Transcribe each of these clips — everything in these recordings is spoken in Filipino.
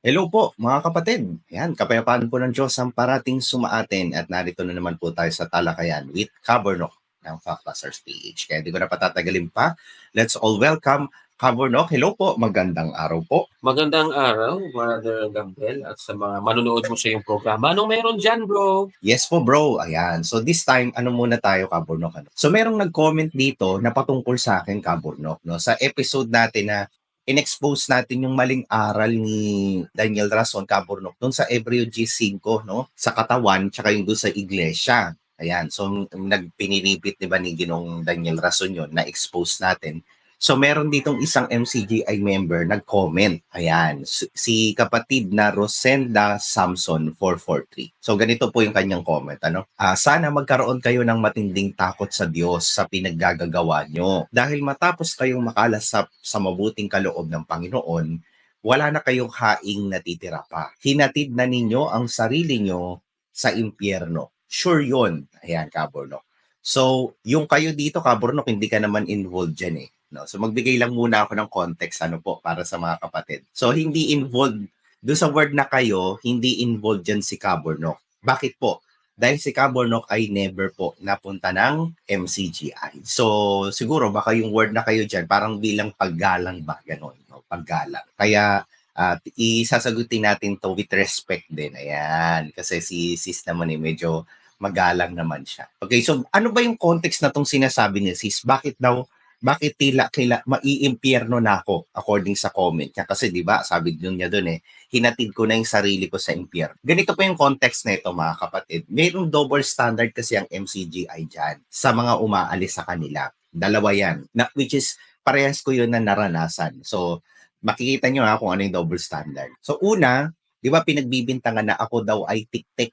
Hello po mga kapatid. Yan, kapayapaan po ng Diyos ang parating sumaatin at narito na naman po tayo sa talakayan with Cabernoc ng Factbusters PH. Kaya di ko na patatagalin pa. Let's all welcome Cabernoc. Hello po, magandang araw po. Magandang araw, Brother Gabriel, at sa mga manonood mo sa iyong programa. Anong meron dyan, bro? Yes po bro, ayan. So this time, ano muna tayo Cabernoc? Ano? So merong nag-comment dito na patungkol sa akin Cabernoc. No? Sa episode natin na in-expose natin yung maling aral ni Daniel Rason Cabornoc doon sa Hebreo G5, no? Sa katawan, tsaka yung doon sa iglesia. Ayan, so nagpinilipit ni ba ni Ginong Daniel Rason yon na expose natin. So meron ditong isang MCGI member nag-comment. Ayan, si kapatid na Rosenda Samson 443. So ganito po yung kanyang comment. Ano? Ah, sana magkaroon kayo ng matinding takot sa Diyos sa pinaggagawa nyo. Dahil matapos kayong makalasap sa mabuting kaloob ng Panginoon, wala na kayong haing natitira pa. Hinatid na ninyo ang sarili nyo sa impyerno. Sure yon Ayan, Kabornok. So, yung kayo dito, Kabornok, hindi ka naman involved dyan eh. No? So magbigay lang muna ako ng context ano po para sa mga kapatid. So hindi involved do sa word na kayo, hindi involved diyan si Cabornok. Bakit po? Dahil si Cabornok ay never po napunta ng MCGI. So siguro baka yung word na kayo diyan parang bilang paggalang ba ganon, no? Paggalang. Kaya at uh, isasagutin natin to with respect din. Ayan. Kasi si sis naman eh, medyo magalang naman siya. Okay, so ano ba yung context na tong sinasabi ni sis? Bakit daw bakit tila kila maiimpyerno na ako according sa comment niya kasi 'di ba sabi din niya doon eh hinatid ko na yung sarili ko sa impyerno. Ganito po yung context na ito mga kapatid. Mayroong double standard kasi ang MCGI diyan sa mga umaalis sa kanila. Dalawa yan. Na, which is parehas ko yun na naranasan. So makikita niyo ha kung ano yung double standard. So una, 'di ba pinagbibintangan na ako daw ay tik-tik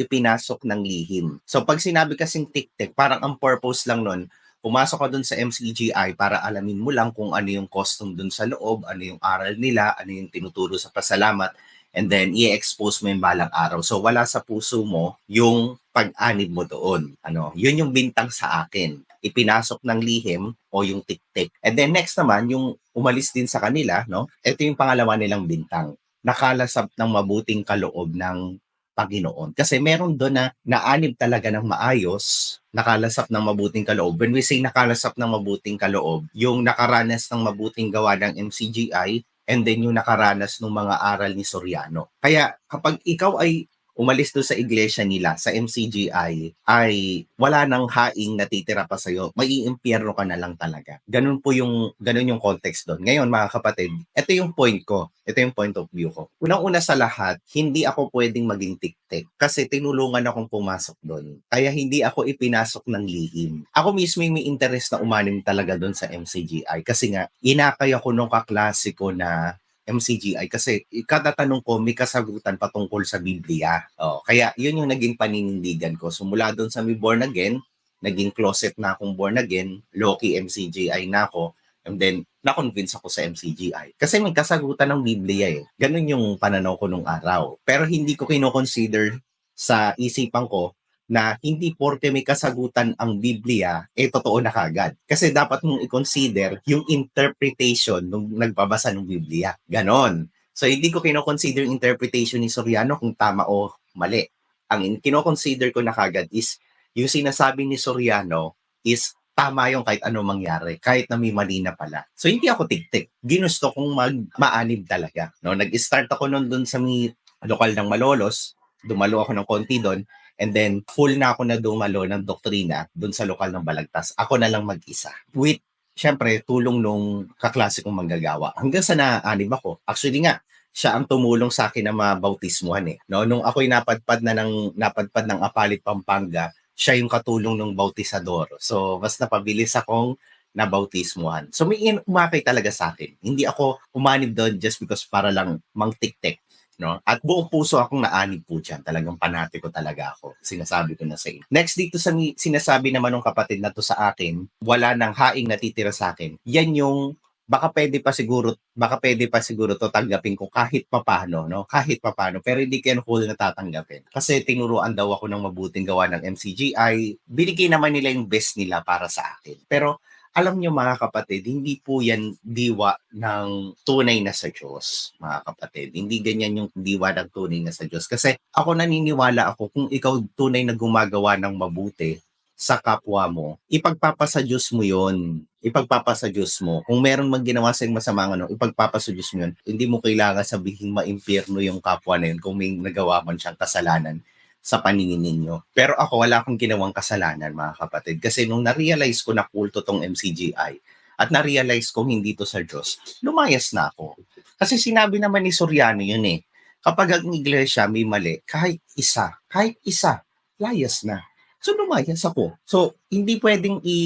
ipinasok ng lihim. So pag sinabi kasing tik-tik, parang ang purpose lang nun, pumasok ka dun sa MCGI para alamin mo lang kung ano yung custom dun sa loob, ano yung aral nila, ano yung tinuturo sa pasalamat, and then i-expose mo yung balang araw. So wala sa puso mo yung pag-anib mo doon. Ano, yun yung bintang sa akin. Ipinasok ng lihim o yung tik-tik. And then next naman, yung umalis din sa kanila, no? Ito yung pangalawa nilang bintang. Nakalasap ng mabuting kaloob ng Panginoon. Kasi meron doon na naanib talaga ng maayos, nakalasap ng mabuting kaloob. When we say nakalasap ng mabuting kaloob, yung nakaranas ng mabuting gawa ng MCGI and then yung nakaranas ng mga aral ni Soriano. Kaya kapag ikaw ay umalis doon sa iglesia nila, sa MCGI, ay wala nang haing natitira pa sa'yo, maiimpyerno ka na lang talaga. Ganun po yung, ganun yung context doon. Ngayon, mga kapatid, ito yung point ko. Ito yung point of view ko. Unang-una sa lahat, hindi ako pwedeng maging tik-tik kasi tinulungan akong pumasok doon. Kaya hindi ako ipinasok ng lihim. Ako mismo yung may interest na umanim talaga doon sa MCGI kasi nga, inakay ako nung kaklase ko na MCGI kasi kada tanong ko may kasagutan patungkol sa Biblia. Oh, kaya yun yung naging paninindigan ko. So mula doon sa may born again, naging closet na akong born again, Loki MCGI na ako, and then na-convince ako sa MCGI. Kasi may kasagutan ng Biblia eh. Ganun yung pananaw ko nung araw. Pero hindi ko kino-consider sa isipan ko na hindi porke may kasagutan ang Biblia, eh totoo na kagad. Kasi dapat mong i-consider yung interpretation nung nagbabasa ng Biblia. Ganon. So hindi ko kino-consider interpretation ni Soriano kung tama o mali. Ang kino-consider ko na kagad is yung sinasabi ni Soriano is tama yung kahit ano mangyari, kahit na may mali na pala. So hindi ako tik-tik. Ginusto kong mag maanib talaga. No, nag-start ako noon doon sa may lokal ng Malolos, dumalo ako ng konti doon And then, full na ako na dumalo ng doktrina dun sa lokal ng Balagtas. Ako na lang mag-isa. With, syempre, tulong nung kaklase kong manggagawa. Hanggang sa naanib ako. Actually nga, siya ang tumulong sa akin na mabautismuhan eh. No? Nung ako'y napadpad na ng, napadpad ng Apalit, Pampanga, siya yung katulong ng bautisador. So, mas napabilis akong nabautismuhan. So, may umakay talaga sa akin. Hindi ako umanib doon just because para lang mang-tik-tik no? At buong puso akong naanib po dyan. Talagang panatiko talaga ako. Sinasabi ko na sa inyo. Next dito sa sinasabi naman ng kapatid na to sa akin, wala nang haing natitira sa akin. Yan yung baka pwede pa siguro baka pwede pa siguro to tanggapin ko kahit papano no kahit papano pero hindi ko whole na tatanggapin kasi tinuruan daw ako ng mabuting gawa ng MCGI binigay naman nila yung best nila para sa akin pero alam niyo mga kapatid, hindi po yan diwa ng tunay na sa Diyos, mga kapatid. Hindi ganyan yung diwa ng tunay na sa Diyos. Kasi ako naniniwala ako, kung ikaw tunay na gumagawa ng mabuti sa kapwa mo, ipagpapasa Diyos mo yon ipagpapasa Diyos mo. Kung meron mang ginawa sa masama ano, ipagpapasa Diyos mo yun. Hindi mo kailangan sabihin maimpyerno yung kapwa na yun kung may nagawa man siyang kasalanan sa paningin ninyo. Pero ako, wala akong ginawang kasalanan, mga kapatid. Kasi nung na-realize ko na kulto tong MCGI, at na-realize kong hindi to sa Diyos, lumayas na ako. Kasi sinabi naman ni Soriano yun eh, kapag ang iglesia may mali, kahit isa, kahit isa, layas na. So lumayas ako. So hindi pwedeng i,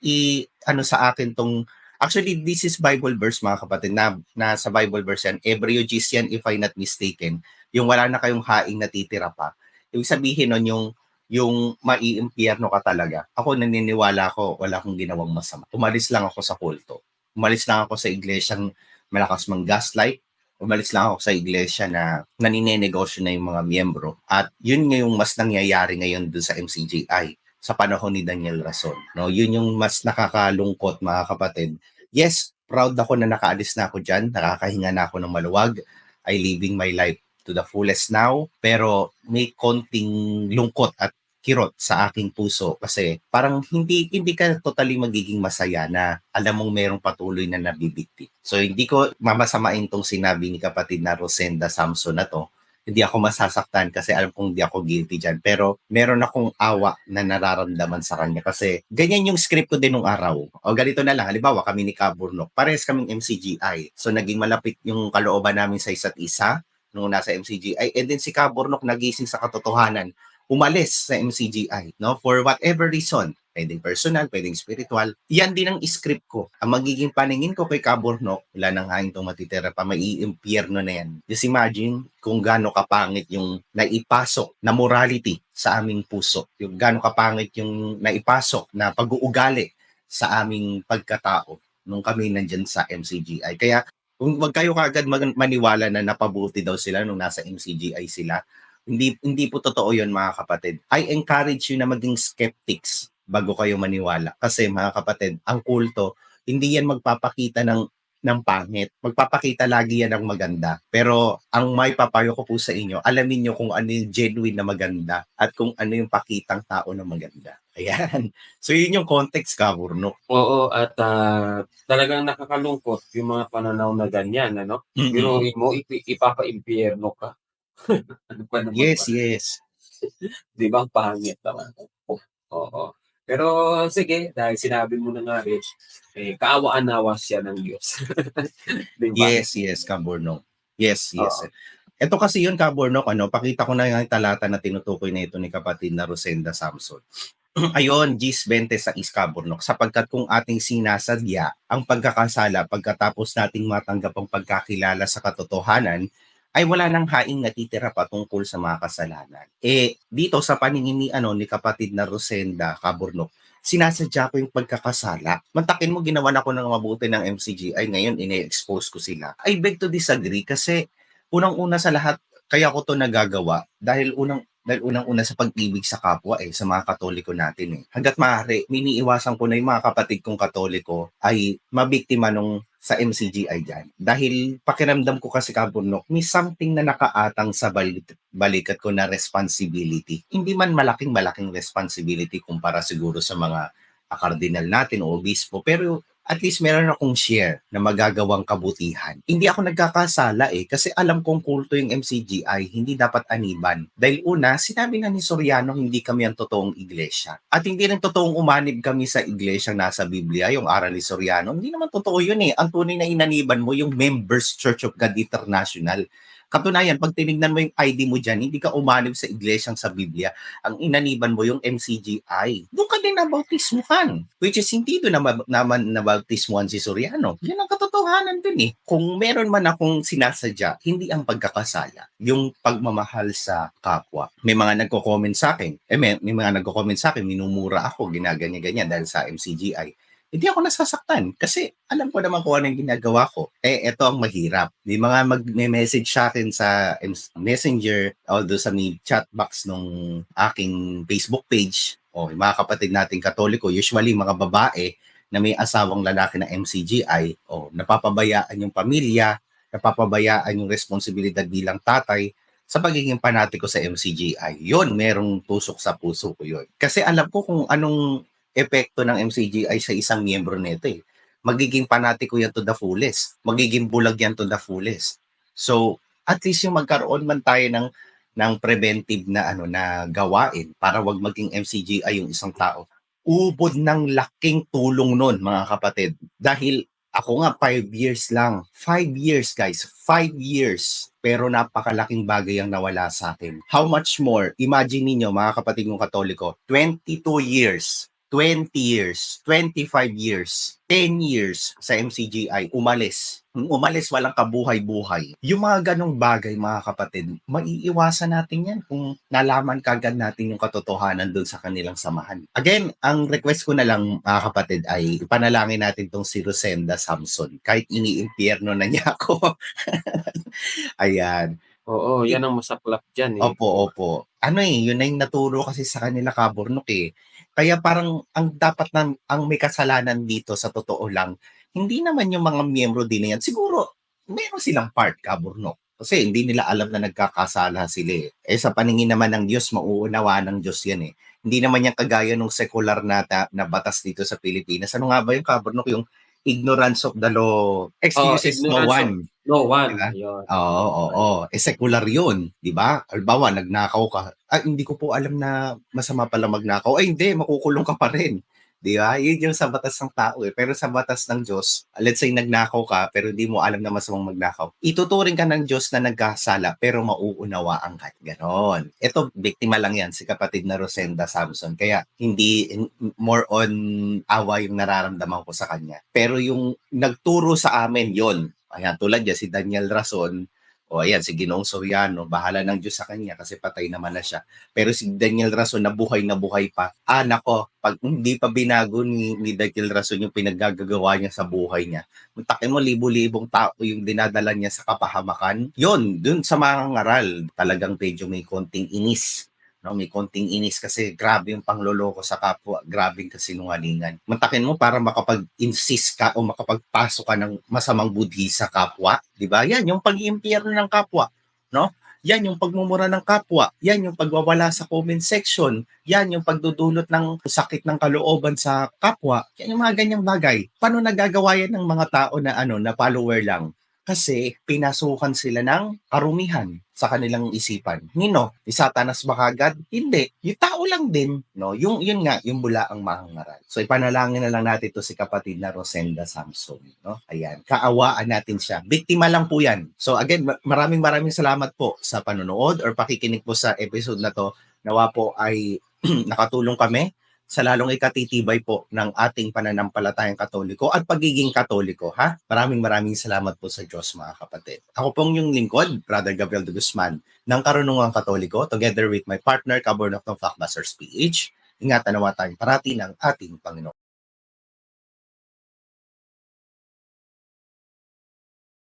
i ano sa akin tong Actually, this is Bible verse mga kapatid na, na sa Bible verse yan. Ebreuges yan if I not mistaken. Yung wala na kayong haing natitira pa. Ibig sabihin nun yung yung maiimpyerno ka talaga. Ako naniniwala ko, wala akong ginawang masama. Umalis lang ako sa kulto. Umalis lang ako sa iglesyang malakas mang gaslight. Umalis lang ako sa iglesia na naninenegosyo na yung mga miyembro. At yun nga yung mas nangyayari ngayon doon sa MCGI sa panahon ni Daniel Rason. No, yun yung mas nakakalungkot mga kapatid. Yes, proud ako na nakaalis na ako diyan, nakakahinga na ako ng maluwag. I living my life to the fullest now, pero may konting lungkot at kirot sa aking puso kasi parang hindi hindi ka totally magiging masaya na alam mong merong patuloy na nabibigti. So hindi ko mamasamain tong sinabi ni kapatid na Rosenda Samson na to hindi ako masasaktan kasi alam kong hindi ako guilty dyan. Pero meron akong awa na nararamdaman sa kanya kasi ganyan yung script ko din nung araw. O ganito na lang, halimbawa kami ni Kaburnok, pares kaming MCGI. So naging malapit yung kalooban namin sa isa't isa nung nasa MCGI. And then si Kaburnok nagising sa katotohanan umalis sa MCGI, no? For whatever reason, pwedeng personal, pwedeng spiritual. Yan din ang script ko. Ang magiging paningin ko kay Kaborno, wala nang hangin itong matitira pa, maiimpyerno na yan. Just imagine kung gaano kapangit yung naipasok na morality sa aming puso. Yung gaano kapangit yung naipasok na pag-uugali sa aming pagkatao nung kami nandyan sa MCGI. Kaya kung wag kayo kagad maniwala na napabuti daw sila nung nasa MCGI sila, hindi hindi po totoo 'yon mga kapatid. I encourage you na maging skeptics bago kayo maniwala. Kasi mga kapatid, ang kulto, hindi yan magpapakita ng ng pangit. Magpapakita lagi yan ng maganda. Pero ang may papayo ko po sa inyo, alamin nyo kung ano yung genuine na maganda at kung ano yung pakitang tao na maganda. Ayan. So yun yung context ka, Burno. Oo, at uh, talagang nakakalungkot yung mga pananaw na ganyan, ano? Mm-hmm. Mo, ip- ipapa-impyerno ka ano pa yes, ba? yes. Di ba? Pangit naman. Oo. oo. Pero sige, dahil sinabi mo na nga rin, eh, kaawaan-awa siya ng Diyos. diba? Yes, yes, Kabornok. Yes, yes. Oo. Ito kasi yun, Kabornok, ano, pakita ko na yung talata na tinutukoy na ito ni kapatid na Rosenda Samson. Ayon, Gis 20 sa Iskabornok, sapagkat kung ating sinasadya ang pagkakasala pagkatapos nating matanggap ang pagkakilala sa katotohanan, ay wala nang haing natitira pa tungkol sa mga kasalanan. Eh, dito sa paningin ni, ano, ni kapatid na Rosenda Caburnok, sinasadya ko yung pagkakasala. Mantakin mo, ginawa na ko ng mabuti ng MCG, ay ngayon, ine-expose ko sila. I beg to disagree kasi unang-una sa lahat, kaya ko to nagagawa dahil unang dahil unang-una sa pag-ibig sa kapwa eh, sa mga katoliko natin eh. Hanggat maaari, miniiwasan ko na yung mga kapatid kong katoliko ay mabiktima nung sa MCGI dyan. Dahil pakiramdam ko kasi kabunok, may something na nakaatang sa balik, balikat ko na responsibility. Hindi man malaking malaking responsibility kumpara siguro sa mga kardinal natin o obispo, pero at least meron akong share na magagawang kabutihan. Hindi ako nagkakasala eh kasi alam kong kulto yung MCGI, hindi dapat aniban. Dahil una, sinabi na ni Soriano hindi kami ang totoong iglesia. At hindi rin totoong umanib kami sa iglesia nasa Biblia, yung aral ni Soriano. Hindi naman totoo yun eh. Ang tunay na inaniban mo yung Members Church of God International Katunayan, pag tinignan mo yung ID mo dyan, hindi ka umanib sa iglesyang sa Biblia. Ang inaniban mo yung MCGI. Doon ka din nabautismuhan. Which is hindi doon naman, naman nabautismuhan si Soriano. Yan ang katotohanan din eh. Kung meron man akong sinasadya, hindi ang pagkakasala. Yung pagmamahal sa kapwa. May mga nagko-comment sa akin. Eh, may, may mga nagko-comment sa akin, minumura ako, ginaganya-ganyan dahil sa MCGI hindi ako nasasaktan kasi alam ko naman kung ano yung ginagawa ko. Eh, ito ang mahirap. May mga mag-message sa akin sa messenger, although sa may chat box nung aking Facebook page, o oh, mga kapatid nating katoliko, usually mga babae, na may asawang lalaki na MCGI, o napapabayaan yung pamilya, napapabayaan yung responsibilidad bilang tatay sa pagiging panatiko sa MCGI. Yun, merong tusok sa puso ko yun. Kasi alam ko kung anong epekto ng MCGI sa isang miyembro nito eh. Magiging panatiko yan to the fullest. Magiging bulag yan to the fullest. So, at least yung magkaroon man tayo ng ng preventive na ano na gawain para wag maging MCGI yung isang tao. Ubod ng laking tulong nun, mga kapatid. Dahil ako nga, five years lang. Five years, guys. Five years. Pero napakalaking bagay ang nawala sa akin. How much more? Imagine ninyo, mga kapatid kong katoliko, 22 years, 20 years, 25 years, 10 years sa MCGI, umalis. Umalis, walang kabuhay-buhay. Yung mga ganong bagay, mga kapatid, maiiwasan natin yan kung nalaman kagad natin yung katotohanan doon sa kanilang samahan. Again, ang request ko na lang, mga kapatid, ay ipanalangin natin tong si Rosenda Samson. Kahit iniimpyerno na niya ako. Ayan. Oo, yan ang masaklap dyan eh. Opo, opo. Ano eh, yun na yung naturo kasi sa kanila kaburnok eh. Kaya parang ang dapat na, ang may kasalanan dito sa totoo lang, hindi naman yung mga miyembro din na yan. Siguro, meron silang part kaburnok. Kasi hindi nila alam na nagkakasala sila eh. Eh sa paningin naman ng Diyos, mauunawa ng Diyos yan eh. Hindi naman yan kagaya ng secular na, ta- na batas dito sa Pilipinas. Ano nga ba yung kaburnok? Yung ignorance of the law. Excuses no ignorance of- one. No one. Diba? Yun. Oo, oo, oo. Eh, secular yun, di ba? Halimbawa, nagnakaw ka. Ah, hindi ko po alam na masama pala magnakaw. Ay, hindi, makukulong ka pa rin. Di ba? Yun yung sa batas ng tao eh. Pero sa batas ng Diyos, let's say nagnakaw ka, pero hindi mo alam na masamang magnakaw. Ituturing ka ng Diyos na nagkasala, pero mauunawaan ka. Ganon. Ito, biktima lang yan, si kapatid na Rosenda Samson. Kaya hindi, more on awa yung nararamdaman ko sa kanya. Pero yung nagturo sa amin, yon Ayan, tulad niya, si Daniel Rason, o ayan, si Ginoong Soriano, bahala ng Diyos sa kanya kasi patay naman na siya. Pero si Daniel Rason, na buhay na buhay pa. Ah, nako, pag hindi pa binago ni, ni Daniel Rason yung pinaggagawa niya sa buhay niya, takin mo, libo-libong tao yung dinadala niya sa kapahamakan. Yon, dun sa mga ngaral, talagang medyo may konting inis. No, may konting inis kasi grabe yung pangloloko sa kapwa, grabe yung kasinungalingan. Mantakin mo para makapag-insist ka o makapagpasok ka ng masamang budhi sa kapwa, di ba? Yan yung pag-iimpyerno ng kapwa, no? Yan yung pagmumura ng kapwa. Yan yung pagwawala sa comment section. Yan yung pagdudulot ng sakit ng kalooban sa kapwa. Yan yung mga ganyang bagay. Paano nagagawa yan ng mga tao na ano, na follower lang? Kasi pinasukan sila ng karumihan sa kanilang isipan. Nino, ni Satanas ba kagad? Hindi. Yung tao lang din, no? Yung yun nga, yung bula ang mahangaral. So ipanalangin na lang natin to si kapatid na Rosenda Samson, no? Ayan, kaawaan natin siya. Biktima lang po 'yan. So again, ma- maraming maraming salamat po sa panonood or pakikinig po sa episode na to. Nawa po ay nakatulong kami sa lalong ikatitibay po ng ating pananampalatayang katoliko at pagiging katoliko, ha? Maraming maraming salamat po sa Diyos, mga kapatid. Ako pong yung lingkod, Brother Gabriel de Guzman, ng Karunungang Katoliko, together with my partner, Kabornok ng Flockbusters PH. Ingatan nawa tayong parati ng ating Panginoon.